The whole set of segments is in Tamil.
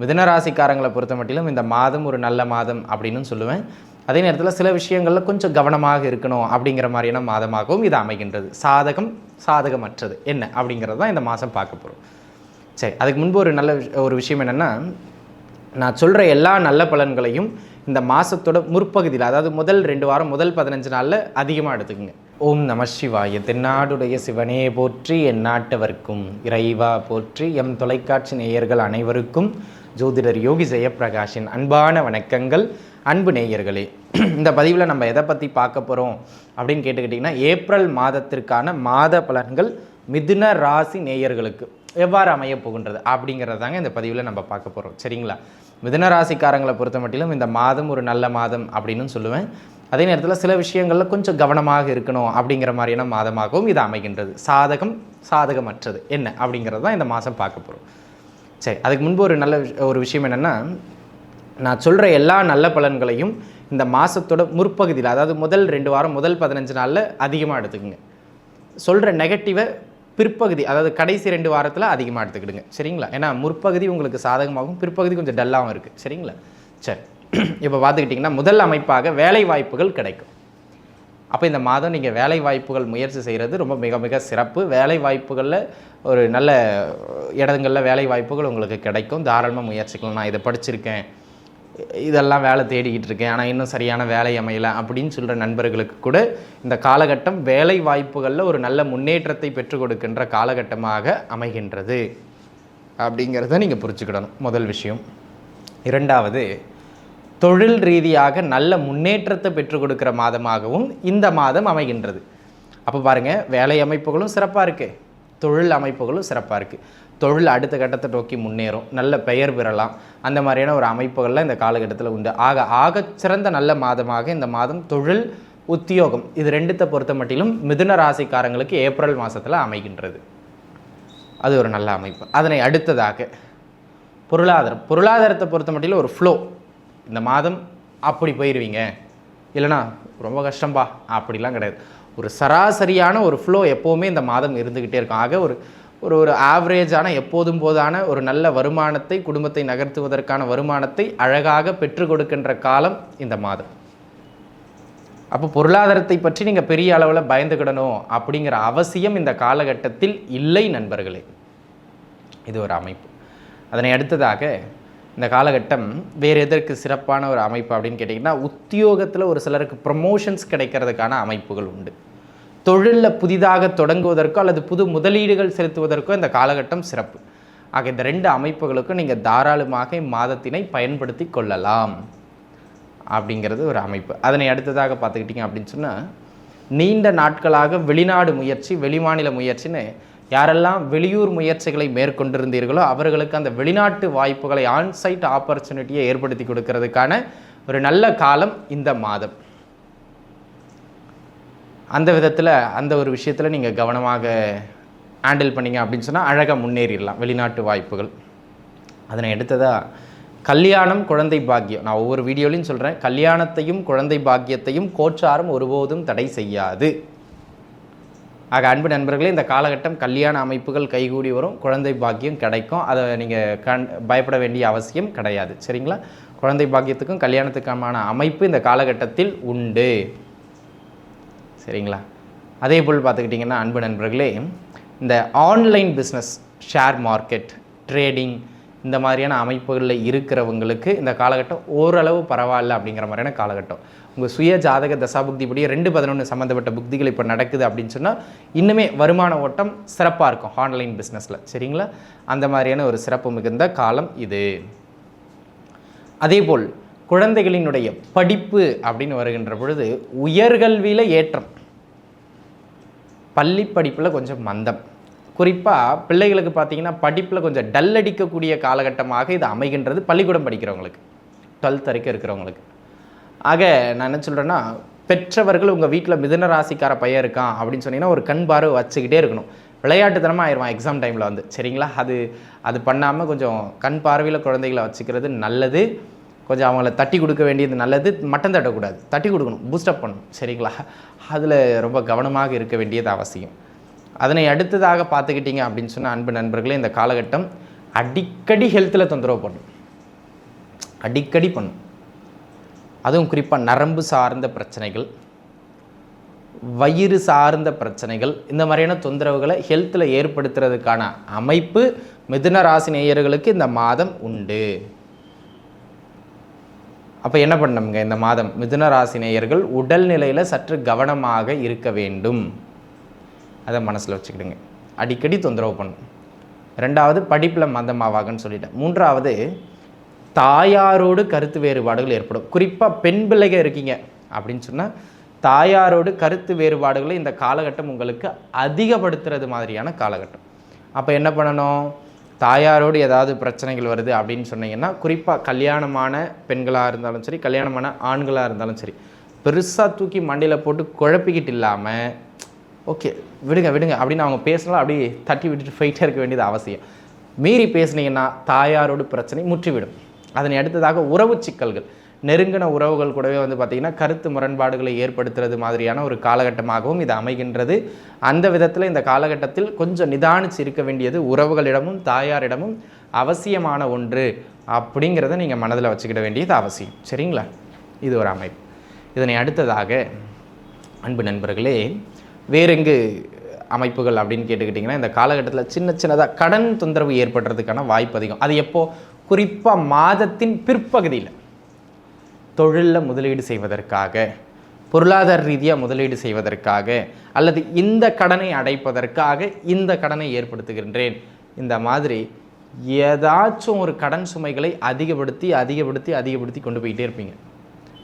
மிதனராசிக்காரங்களை பொறுத்த மட்டிலும் இந்த மாதம் ஒரு நல்ல மாதம் அப்படின்னு சொல்லுவேன். அதே நேரத்தில் சில விஷயங்களில் கொஞ்சம் கவனமாக இருக்கணும் அப்படிங்கிற மாதிரியான மாதமாகவும் இது அமைகின்றது. சாதகம் சாதகமற்றது. என்ன? அப்படிங்கிறது தான் இந்த மாதம் பார்க்க போகிறோம் சரி அதுக்கு முன்பு ஒரு நல்ல ஒரு விஷயம் என்னென்னா நான் சொல்கிற எல்லா நல்ல பலன்களையும் இந்த மாதத்தோட முற்பகுதியில் அதாவது முதல் ரெண்டு வாரம் முதல் பதினஞ்சு நாளில் அதிகமாக எடுத்துக்கோங்க. ஓம் நம சிவாய. தென்னாடுடைய சிவனே போற்றி என் நாட்டவர்க்கும் இறைவா போற்றி எம் தொலைக்காட்சி நேயர்கள் அனைவருக்கும் ஜோதிடர் யோகி ஜெயப்பிரகாஷின் அன்பான வணக்கங்கள். அன்பு நேயர்களே இந்த பதிவில் நம்ம எதை பற்றி பார்க்க போகிறோம் அப்படின்னு கேட்டுக்கிட்டிங்கன்னா ஏப்ரல் மாதத்திற்கான மாத பலன்கள் மிதுன ராசி நேயர்களுக்கு எவ்வாறு அமையப் போகின்றது அப்படிங்கிறது தாங்க இந்த பதிவில் நம்ம பார்க்க போகிறோம் சரிங்களா? மிதுன ராசிக்காரங்களை பொறுத்த மட்டிலும் இந்த மாதம் ஒரு நல்ல மாதம் அப்படின்னு சொல்லுவேன். அதே நேரத்தில் சில விஷயங்களில் கொஞ்சம் கவனமாக இருக்கணும் அப்படிங்கிற மாதிரியான மாதமாகவும் இது அமைகின்றது. சாதகம் சாதகமற்றது என்ன அப்படிங்கிறது தான் இந்த மாதம் பார்க்க போகிறோம் சரி அதுக்கு முன்பு ஒரு நல்ல ஒரு விஷயம் என்னென்னா நான் சொல்கிற எல்லா நல்ல பலன்களையும் இந்த மாதத்தோட முற்பகுதியில் அதாவது முதல் ரெண்டு வாரம் முதல் பதினஞ்சு நாளில் அதிகமாக எடுத்துக்கோங்க. சொல்கிற நெகட்டிவை பிற்பகுதி அதாவது கடைசி ரெண்டு வாரத்தில் அதிகமாக எடுத்துக்கிடுங்க. சரிங்களா? ஏன்னா முற்பகுதி உங்களுக்கு சாதகமாகவும் பிற்பகுதி கொஞ்சம் டல்லாகவும் இருக்குது சரிங்களா? சரி இப்போ பார்த்துக்கிட்டிங்கன்னா முதல் அமைப்பாக வேலை வாய்ப்புகள் கிடைக்கும். அப்போ இந்த மாதம் நீங்கள் வேலை வாய்ப்புகள் முயற்சி செய்கிறது ரொம்ப மிக மிக சிறப்பு. வேலை வாய்ப்புகளில் ஒரு நல்ல இடங்களில் வேலை வாய்ப்புகள் உங்களுக்கு கிடைக்கும். தாராளமாக முயற்சிக்கலாம். நான் இதை படிச்சிருக்கேன். இதெல்லாம் வேலை தேடிக்கிட்டு இருக்கேன். ஆனால் இன்னும் சரியான வேலை அமையலை அப்படின்னு சொல்கிற நண்பர்களுக்கு கூட இந்த காலகட்டம் வேலை வாய்ப்புகளில் ஒரு நல்ல முன்னேற்றத்தை பெற்றுக் கொடுக்கின்ற காலகட்டமாக அமைகின்றது. அப்படிங்கிறத நீங்கள் புரிச்சுக்கிடணும் முதல் விஷயம். இரண்டாவது தொழில் ரீதியாக நல்ல முன்னேற்றத்தை பெற்றுக் கொடுக்குற மாதமாகவும் இந்த மாதம் அமைகின்றது. அப்போ பாருங்கள் வேலை அமைப்புகளும் சிறப்பாக இருக்குது தொழில் அமைப்புகளும் சிறப்பாக இருக்குது தொழில் அடுத்த கட்டத்தை நோக்கி முன்னேறும். நல்ல பெயர் பெறலாம். அந்த மாதிரியான ஒரு அமைப்புகள்லாம் இந்த காலகட்டத்தில் உண்டு. ஆக ஆக சிறந்த நல்ல மாதமாக இந்த மாதம் தொழில் உத்தியோகம் இது ரெண்டுத்தை பொறுத்த மட்டிலும் மிதுன ராசிக்காரங்களுக்கு ஏப்ரல் மாதத்தில் அமைகின்றது. அது ஒரு நல்ல அமைப்பு. அதனை அடுத்ததாக பொருளாதாரம். பொருளாதாரத்தை பொறுத்த மட்டிலும் ஒரு ஃப்ளோ இந்த மாதம் அப்படி போயிடுவீங்க இல்லைனா ரொம்ப கஷ்டம்பா அப்படிலாம் கிடையாது. ஒரு சராசரியான ஒரு ஃப்ளோ எப்போவுமே இந்த மாதம் இருந்துக்கிட்டே இருக்கும். ஆக ஒரு ஒரு ஒரு ஆவரேஜான எப்போதும் போதான ஒரு நல்ல வருமானத்தை குடும்பத்தை நகர்த்துவதற்கான வருமானத்தை அழகாக பெற்று கொடுக்கின்ற காலம் இந்த மாதம். அப்போ பொருளாதாரத்தை பற்றி நீங்கள் பெரிய அளவில் பயந்துக்கிடணும் அப்படிங்கிற அவசியம் இந்த காலகட்டத்தில் இல்லை நண்பர்களே. இது ஒரு அமைப்பு. அதனை அடுத்ததாக இந்த காலகட்டம் வேறு எதற்கு சிறப்பான ஒரு அமைப்பு அப்படின்னு கேட்டிங்கன்னா உத்தியோகத்தில் ஒரு சிலருக்கு ப்ரமோஷன்ஸ் கிடைக்கிறதுக்கான அமைப்புகள் உண்டு. தொழிலில் புதிதாக தொடங்குவதற்கோ அல்லது புது முதலீடுகள் செலுத்துவதற்கோ இந்த காலகட்டம் சிறப்பு. ஆக இந்த ரெண்டு அமைப்புகளுக்கும் நீங்கள் தாராளமாக இம்மாதத்தினை பயன்படுத்தி கொள்ளலாம் அப்படிங்கிறது ஒரு அமைப்பு. அதனை அடுத்ததாக பார்த்துக்கிட்டிங்க அப்படின்னு சொன்னால் நீண்ட நாட்களாக வெளிநாடு முயற்சி வெளிமாநில முயற்சின்னு யாரெல்லாம் வெளியூர் முயற்சிகளை மேற்கொண்டிருந்தீர்களோ அவர்களுக்கு அந்த வெளிநாட்டு வாய்ப்புகளை ஆன்சைட் ஆப்பர்ச்சுனிட்டியை ஏற்படுத்தி கொடுக்கறதுக்கான ஒரு நல்ல காலம் இந்த மாதம். அந்த விதத்தில் அந்த ஒரு விஷயத்தில் நீங்கள் கவனமாக ஹேண்டில் பண்ணிங்க அப்படின்னு சொன்னால் அழகாக முன்னேறிடலாம் வெளிநாட்டு வாய்ப்புகள். அதனை எடுத்ததாக கல்யாணம் குழந்தை பாக்கியம். நான் ஒவ்வொரு வீடியோலையும் சொல்கிறேன் கல்யாணத்தையும் குழந்தை பாக்கியத்தையும் கோச்சாரம் ஒருபோதும் தடை செய்யாது. ஆக அன்பு நண்பர்களே இந்த காலகட்டம் கல்யாண அமைப்புகள் கைகூடி வரும். குழந்தை பாக்கியம் கிடைக்கும். அதை நீங்கள் கண் பயப்பட வேண்டிய அவசியம் கிடையாது. சரிங்களா? குழந்தை பாக்கியத்துக்கும் கல்யாணத்துக்குமான அமைப்பு இந்த காலகட்டத்தில் உண்டு. சரிங்களா? அதே போல் பார்த்துக்கிட்டிங்கன்னா அன்பு நண்பர்களே இந்த online business share market trading இந்த மாதிரியான அமைப்புகளில் இருக்கிறவங்களுக்கு இந்த காலகட்டம் ஓரளவு பரவாயில்ல அப்படிங்கிற மாதிரியான காலகட்டம். உங்கள் சுய ஜாதக தசாபுக்திப்படி ரெண்டு பதினொன்று சம்மந்தப்பட்ட புக்திகள் இப்போ நடக்குது அப்படின்னு சொன்னால் இன்னுமே வருமான ஓட்டம் சிறப்பாக இருக்கும் ஆன்லைன் பிஸ்னஸில் சரிங்களா? அந்த மாதிரியான ஒரு சிறப்பு மிகுந்த காலம் இது. அதேபோல் குழந்தைகளினுடைய படிப்பு அப்படின்னு வருகின்ற பொழுது உயர்கல்வியில் ஏற்றம். பள்ளி படிப்பில் கொஞ்சம் மந்தம். குறிப்பாக பிள்ளைகளுக்கு பார்த்தீங்கன்னா படிப்பில் கொஞ்சம் டல் அடிக்கக்கூடிய காலகட்டமாக இது அமைகின்றது பள்ளிக்கூடம் படிக்கிறவங்களுக்கு டுவெல்த் வரைக்கும் இருக்கிறவங்களுக்கு. ஆக நான் என்ன சொல்கிறேன்னா பெற்றவர்கள் உங்கள் வீட்டில் மிதன ராசிக்கார பையன் இருக்கான் அப்படின்னு சொன்னீங்கன்னா ஒரு கண் பார்வை வச்சுக்கிட்டே இருக்கணும். விளையாட்டுத்தனமாக ஆயிடுவான் எக்ஸாம் டைமில் வந்து. சரிங்களா? அது அது பண்ணாமல் கொஞ்சம் கண் பார்வையில் குழந்தைகளை வச்சுக்கிறது நல்லது. கொஞ்சம் அவங்கள தட்டி கொடுக்க வேண்டியது நல்லது. மட்டம் தட்டக்கூடாது. தட்டி கொடுக்கணும். பூஸ்டப் பண்ணணும். சரிங்களா? அதில் ரொம்ப கவனமாக இருக்க வேண்டியது அவசியம். அதனை அடுத்ததாக பார்த்துக்கிட்டிங்க அப்படின்னு சொன்ன அன்பு நண்பர்களே இந்த காலகட்டம் அடிக்கடி ஹெல்த்தில் தொந்தரவு பண்ணும். அடிக்கடி பண்ணும். அதுவும் குறிப்பாக நரம்பு சார்ந்த பிரச்சனைகள் வயிறு சார்ந்த பிரச்சனைகள் இந்த மாதிரியான தொந்தரவுகளை ஹெல்த்தில் ஏற்படுத்துறதுக்கான அமைப்பு மிதுன ராசி நேயர்களுக்கு இந்த மாதம் உண்டு. அப்போ என்ன பண்ணணுங்க? இந்த மாதம் மிதுன ராசி நேயர்கள் உடல்நிலையில் சற்று கவனமாக இருக்க வேண்டும். அதை மனசில் வச்சுக்கிடுங்க. அடிக்கடி தொந்தரவு பண்ணும் ரெண்டாவது படிப்பில் மந்தமாவாகன்னு சொல்லிட்டேன். மூன்றாவது தாயாரோடு கருத்து வேறுபாடுகள் ஏற்படும். குறிப்பாக பெண் பிள்ளைங்க இருக்கீங்க அப்படின்னு சொன்னால் தாயாரோடு கருத்து வேறுபாடுகளை இந்த காலகட்டம் உங்களுக்கு அதிகப்படுத்துறது மாதிரியான காலகட்டம். அப்போ என்ன பண்ணணும்? தாயாரோடு ஏதாவது பிரச்சனைகள் வருது அப்படின்னு சொன்னீங்கன்னா குறிப்பாக கல்யாணமான பெண்களாக இருந்தாலும் சரி கல்யாணமான ஆண்களாக இருந்தாலும் சரி பெருசாக தூக்கி மண்டியில் போட்டு குழப்பிக்கிட்டு இல்லாமல் ஓகே விடுங்க விடுங்க. அப்படின்னு அவங்க பேசினாலும் அப்படியே தட்டி விட்டுட்டு போயிட்டே இருக்க வேண்டியது அவசியம். மீறி பேசுனீங்கன்னா தாயாரோடு பிரச்சனை முற்றிவிடும். அதனை அடுத்ததாக உறவு சிக்கல்கள். நெருங்கின உறவுகள் கூடவே வந்து பார்த்திங்கன்னா கருத்து முரண்பாடுகளை ஏற்படுத்துறது மாதிரியான ஒரு காலகட்டமாகவும் இது அமைகின்றது. அந்த விதத்தில் இந்த காலகட்டத்தில் கொஞ்சம் நிதானிச்சு இருக்க வேண்டியது உறவுகளிடமும் தாயாரிடமும் அவசியமான ஒன்று அப்படிங்கிறத நீங்கள் மனதில் வச்சுக்கிட வேண்டியது அவசியம். சரிங்களா? இது ஒரு அமைப்பு. இதனை அடுத்ததாக அன்பு நண்பர்களே வேறெங்கு அமைப்புகள் அப்படின்னு கேட்டுக்கிட்டிங்கன்னா இந்த காலகட்டத்தில் சின்ன சின்னதாக கடன் தொந்தரவு ஏற்படுறதுக்கான வாய்ப்பு அதிகம். அது எப்போது குறிப்பாக மாதத்தின் பிற்பகுதியில். தொழிலில் முதலீடு செய்வதற்காக பொருளாதார ரீதியாக முதலீடு செய்வதற்காக அல்லது இந்த கடனை அடைப்பதற்காக இந்த கடனை ஏற்படுத்துகின்றேன். இந்த மாதிரி ஏதாச்சும் ஒரு கடன் சுமைகளை அதிகப்படுத்தி அதிகப்படுத்தி அதிகப்படுத்தி கொண்டு போயிட்டே இருப்பீங்க.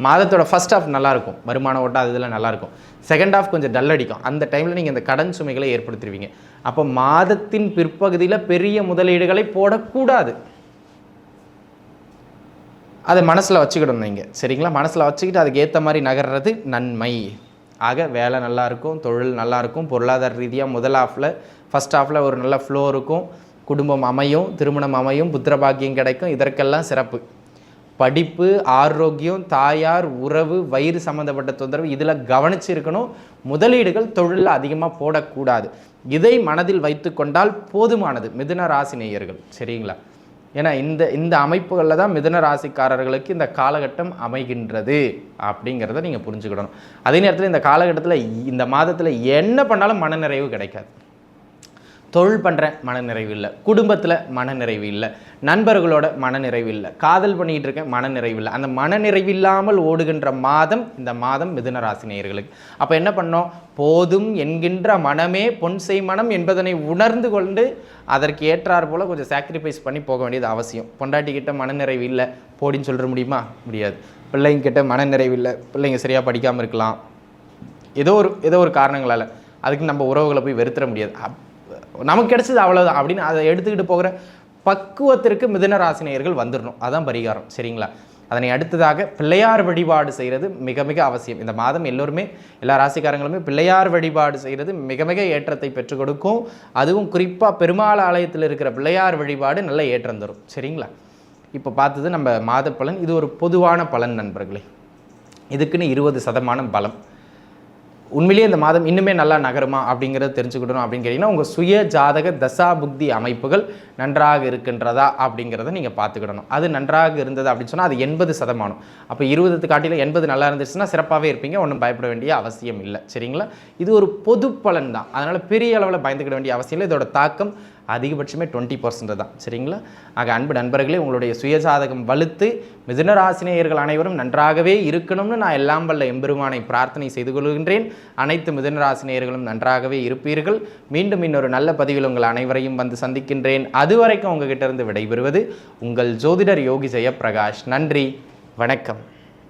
மாதத்தோட ஃபஸ்ட் ஹாஃப் நல்லாயிருக்கும். வருமான ஓட்டம் அது இதெல்லாம் நல்லாயிருக்கும். செகண்ட் ஹாஃப் கொஞ்சம் டல் அடிக்கும். அந்த டைமில் நீங்கள் இந்த கடன் சுமைகளை ஏற்படுத்திடுவீங்க அப்போ மாதத்தின் பிற்பகுதியில் பெரிய முதலீடுகளை போடக்கூடாது. அதை மனசில் வச்சுக்கிடணும் நீங்கள் சரிங்களா? மனசில் வச்சுக்கிட்டு அதுக்கு ஏற்ற மாதிரி நகர்றது நன்மை. ஆக வேலை நல்லாயிருக்கும் தொழில் நல்லாயிருக்கும் பொருளாதார ரீதியாக முதல் ஹாஃபில் ஃபஸ்ட் ஹாஃபில் ஒரு நல்ல ஃப்ளோ இருக்கும். குடும்பம் அமையும் திருமணம் அமையும் புத்திரபாக்கியம் கிடைக்கும். இதற்கெல்லாம் சிறப்பு. படிப்பு ஆரோக்கியம் தாயார் உறவு வயிறு சம்மந்தப்பட்ட தொந்தரவு இதில் கவனிச்சு இருக்கணும் முதலீடுகள் தொழிலில் அதிகமாக போடக்கூடாது. இதை மனதில் வைத்து கொண்டால் போதுமானது. மிதுன ராசி நேயர்கள் சரிங்களா? ஏன்னா இந்த இந்த அமைப்புகளில் தான் மிதுன ராசிக்காரர்களுக்கு இந்த காலகட்டம் அமைகின்றது அப்படிங்கிறத நீங்கள் புரிஞ்சுக்கிடணும். அதே நேரத்தில் இந்த காலகட்டத்தில் இந்த மாதத்தில் என்ன பண்ணாலும் மனநிறைவு கிடைக்காது. தொழில் பண்ணுற மனநிறைவு இல்லை. குடும்பத்தில் மனநிறைவு இல்லை. நண்பர்களோட மனநிறைவு இல்லை. காதல் பண்ணிகிட்டு இருக்கேன் மனநிறைவு இல்லை. அந்த மனநிறைவு இல்லாமல் ஓடுகின்ற மாதம் இந்த மாதம் மிதுன ராசி நேயர்களுக்கு. அப்போ என்ன பண்ணோம்? போதும் என்கின்ற மனமே பொன்செய் மனம் என்பதனை உணர்ந்து கொண்டு அதற்கு ஏற்றார் போல் கொஞ்சம் சாக்ரிஃபைஸ் பண்ணி போக வேண்டியது அவசியம். பொண்டாட்டிக்கிட்ட மனநிறைவு இல்லை. போடின்னு சொல்லிட முடியுமா? முடியாது. பிள்ளைங்கிட்ட மனநிறைவு இல்லை. பிள்ளைங்க சரியாக படிக்காமல் இருக்கலாம். ஏதோ ஒரு ஏதோ ஒரு காரணங்களால். அதுக்கு நம்ம உறவுகளை போய் வெறுத்துட முடியாது. நமக்கு கிடைச்சது அவ்வளோதான் அப்படின்னு அதை எடுத்துக்கிட்டு போகிற பக்குவத்திற்கு மிதன ராசினியர்கள் வந்துடணும் அதான் பரிகாரம். சரிங்களா? அதனை அடுத்ததாக பிள்ளையார் வழிபாடு செய்கிறது மிக மிக அவசியம். இந்த மாதம் எல்லோருமே எல்லா ராசிக்காரங்களுமே பிள்ளையார் வழிபாடு செய்கிறது மிக மிக ஏற்றத்தை பெற்றுக் கொடுக்கும். அதுவும் குறிப்பாக பெருமாள் ஆலயத்தில் இருக்கிற பிள்ளையார் வழிபாடு நல்ல ஏற்றம் தரும். சரிங்களா? இப்போ பார்த்தது நம்ம மாத பலன் இது ஒரு பொதுவான பலன் நண்பர்களே. இதுக்குன்னு இருபது சதமானம் பலம். உண்மையிலேயே இந்த மாதம் இன்னுமே நல்லா நகருமா அப்படிங்கிறத தெரிஞ்சுக்கிடணும் அப்படின்னு கேட்டிங்கன்னா உங்கள் சுய ஜாதக தசா புக்தி அமைப்புகள் நன்றாக இருக்கின்றதா அப்படிங்கிறத நீங்கள் பார்த்துக்கிடணும். அது நன்றாக இருந்தது அப்படின்னு சொன்னால் அது எண்பது சதமானம். அப்போ இருபது காட்டிலும் எண்பது நல்லா இருந்துச்சுன்னா சிறப்பாகவே இருப்பீங்க ஒன்றும் பயப்பட வேண்டிய அவசியம் இல்லை. சரிங்களா? இது ஒரு பொது பலன் தான். அதனால் பெரிய அளவில் பயந்துக்கிட வேண்டிய அவசியம் இல்லை. இதோட தாக்கம் அதிகபட்சமே டுவெண்ட்டி பர்சன்ட் தான். சரிங்களா? ஆக அன்பு நண்பர்களே உங்களுடைய சுயசாதகம் வலுத்து மிதுனராசினியர்கள் அனைவரும் நன்றாகவே இருக்கணும்னு நான் எல்லாம் வல்ல எம்பெருமானை பிரார்த்தனை செய்து கொள்கின்றேன். அனைத்து மிதுனராசினியர்களும் நன்றாகவே இருப்பீர்கள். மீண்டும் இன்னொரு நல்ல பதிவில் உங்கள் அனைவரையும் வந்து சந்திக்கின்றேன். அதுவரைக்கும் உங்ககிட்ட இருந்து விடைபெறுவது உங்கள் ஜோதிடர் யோகி ஜெயப்பிரகாஷ். நன்றி வணக்கம்.